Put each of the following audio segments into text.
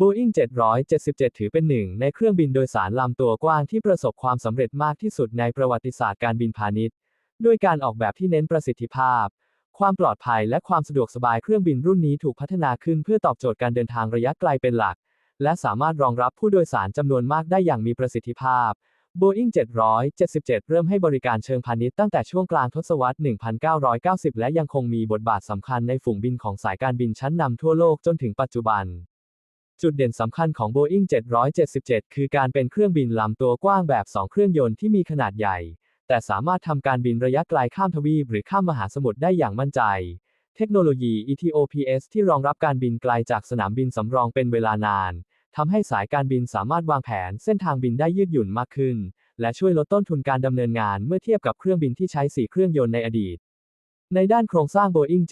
Boeing 777 ถือเป็นหนึ่งในเครื่องบินโดยสารลำตัวกว้างที่ประสบความสำเร็จมากที่สุดในประวัติศาสตร์การบินพาณิชย์ ด้วยการออกแบบที่เน้นประสิทธิภาพ ความปลอดภัยและความสะดวกสบายเครื่องบินรุ่นนี้ถูกพัฒนาขึ้นเพื่อตอบโจทย์การเดินทางระยะไกลเป็นหลัก และสามารถรองรับผู้โดยสารจำนวนมากได้อย่างมีประสิทธิภาพ Boeing 777 เริ่มให้บริการเชิงพาณิชย์ตั้งแต่ช่วงกลางทศวรรษ 1990 และยังคงมีบทบาทสำคัญในฝูงบินของสายการบินชั้นนำทั่วโลกจนถึงปัจจุบัน จุดเด่นสำคัญของ Boeing 777 คือการเป็นเครื่องบินลำตัวกว้างแบบ 2 เครื่องยนต์ที่มีขนาดใหญ่ แต่สามารถทำการบินระยะไกลข้ามทวีปหรือข้ามมหาสมุทรได้อย่างมั่นใจ เทคโนโลยี ETOPS ที่รองรับการบินไกลจากสนามบินสำรองเป็นเวลานานทำให้สายการบินสามารถวางแผนเส้นทางบินได้ยืดหยุ่นมากขึ้น และช่วยลดต้นทุนการดำเนินงานเมื่อเทียบกับเครื่องบินที่ใช้ 4 เครื่องยนต์ในอดีตในด้านโครงสร้าง Boeing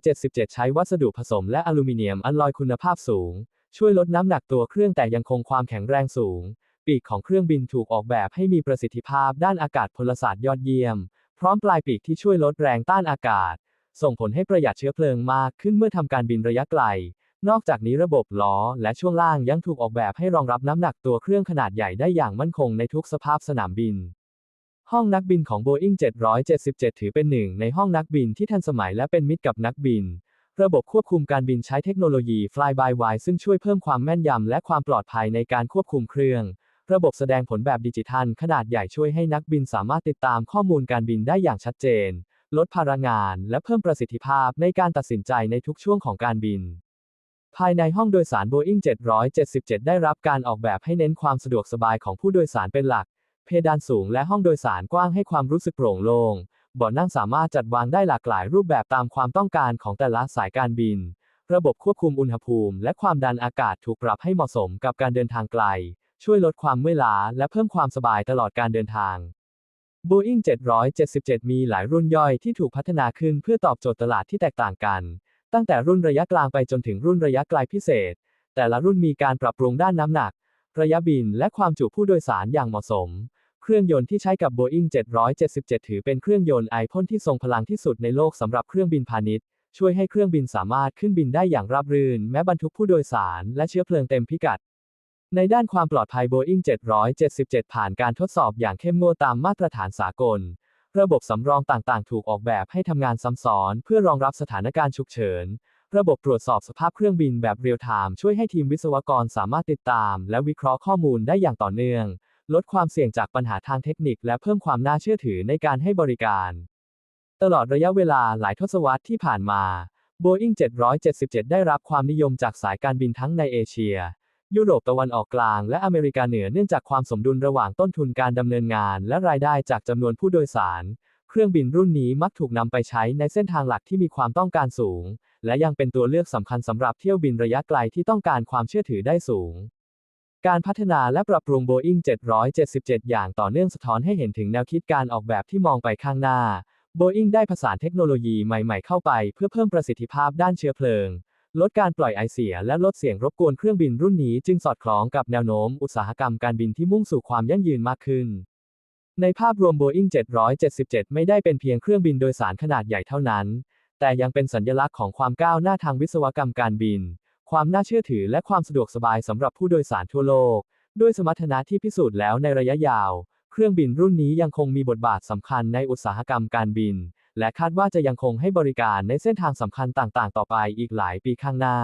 777 ใช้วัสดุผสมและอลูมิเนียมอัลลอยคุณภาพสูง ช่วยลดน้ำหนักตัวเครื่องแต่ยังคงความแข็งแรงสูง ปีกของเครื่องบินถูกออกแบบให้มีประสิทธิภาพด้านอากาศพลศาสตร์ยอดเยี่ยม พร้อมปลายปีกที่ช่วยลดแรงต้านอากาศ ส่งผลให้ประหยัดเชื้อเพลิงมากขึ้นเมื่อทำการบินระยะไกล นอกจากนี้ระบบล้อและช่วงล่างยังถูกออกแบบให้รองรับน้ำหนักตัวเครื่องขนาดใหญ่ได้อย่างมั่นคงในทุกสภาพสนามบินห้องนักบินของ Boeing 777 ถือเป็นหนึ่งในห้องนักบินที่ทันสมัยและเป็นมิตรกับนักบิน ระบบควบคุมการบินใช้เทคโนโลยี Fly-by-wire ซึ่งช่วยเพิ่มความแม่นยำและความปลอดภัยในการควบคุมเครื่อง ระบบแสดงผลแบบดิจิทัล ขนาดใหญ่ช่วยให้นักบินสามารถติดตามข้อมูลการบินได้อย่างชัดเจน ลดภาระงาน และเพิ่มประสิทธิภาพในการตัดสินใจในทุกช่วงของการบิน ภายในห้องโดยสาร Boeing 777 ได้รับการออกแบบให้เน้นความสะดวกสบายของผู้โดยสารเป็นหลัก เพดานสูงและห้องโดยสารกว้างให้ความรู้สึกโปร่งโล่ง บาะนั่งสามารถจัดวางได้หลากหลายรูปแบบตามความต้องการของแต่ละสายการบิน ระบบควบคุมอุณหภูมิ และความดันอากาศถูกปรับให้เหมาะสมกับการเดินทางไกล ช่วยลดความเมื่อยล้าและเพิ่มความสบายตลอดการเดินทาง Boeing 777 มีหลายรุ่นย่อยที่ถูกพัฒนาขึ้นเพื่อตอบโจทย์ตลาดที่แตกต่างกัน ตั้งแต่รุ่นระยะกลางไปจนถึงรุ่นระยะไกลพิเศษ แต่ละรุ่นมีการปรับปรุงด้านน้ำหนัก ระยะบินและความจุผู้โดยสารอย่างเหมาะสม เครื่องยนต์ที่ใช้กับ Boeing 777 ถือเป็นเครื่องยนต์ไอพ่นที่ทรงพลังที่สุดในโลกสำหรับเครื่องบินพาณิชย์ ช่วยให้เครื่องบินสามารถขึ้นบินได้อย่างราบรื่น แม้บรรทุกผู้โดยสารและเชื้อเพลิงเต็มพิกัด ในด้านความปลอดภัย Boeing 777 ผ่านการทดสอบอย่างเข้มงวดตามมาตรฐานสากล ระบบสำรองต่างๆ ถูกออกแบบให้ทำงานซ้ำซ้อน เพื่อรองรับสถานการณ์ฉุกเฉิน ระบบตรวจสอบสภาพเครื่องบินแบบเรียลไทม์ช่วยให้ทีมวิศวกรสามารถติดตาม และวิเคราะห์ข้อมูลได้อย่างต่อเนื่อง ลดความเสี่ยงจากปัญหาทางเทคนิคและเพิ่มความน่าเชื่อถือในการให้บริการ ตลอดระยะเวลาหลายทศวรรษที่ผ่านมา Boeing 777 ได้รับความนิยมจากสายการบินทั้งในเอเชีย ยุโรปตะวันออกกลาง และอเมริกาเหนือเนื่องจากความสมดุลระหว่างต้นทุนการดำเนินงาน และรายได้จากจำนวนผู้โดยสาร เครื่องบินรุ่นนี้มักถูกนำไปใช้ในเส้นทางหลักที่มีความต้องการสูง และยังเป็นตัวเลือกสำคัญสำหรับเที่ยวบินระยะไกลที่ต้องการความเชื่อถือได้สูง การพัฒนาและปรับปรุง Boeing 777 อย่างต่อเนื่องสะท้อนให้เห็นถึงแนวคิดการออกแบบที่มองไปข้างหน้า Boeing ได้ผสานเทคโนโลยีใหม่ ๆ เข้าไป เพื่อเพิ่มประสิทธิภาพด้านเชื้อเพลิง ลดการปล่อยไอเสียและลดเสียงรบกวนเครื่องบินรุ่นนี้จึงสอดคล้องกับแนวโน้มอุตสาหกรรมการบินที่มุ่งสู่ความยั่งยืนมากขึ้น ในภาพรวม Boeing 777 ไม่ได้เป็นเพียงเครื่องบินโดยสารขนาดใหญ่เท่านั้น แต่ยังเป็นสัญลักษณ์ของความก้าวหน้าทางวิศวกรรมการบิน ความน่าเชื่อถือและความสะดวกสบายสำหรับผู้โดยสารทั่วโลก ด้วยสมรรถนะที่พิสูจน์แล้วในระยะยาว เครื่องบินรุ่นนี้ยังคงมีบทบาทสำคัญในอุตสาหกรรมการบิน และคาดว่าจะยังคงให้บริการในเส้นทางสำคัญต่างๆ ต่อไปอีกหลายปีข้างหน้า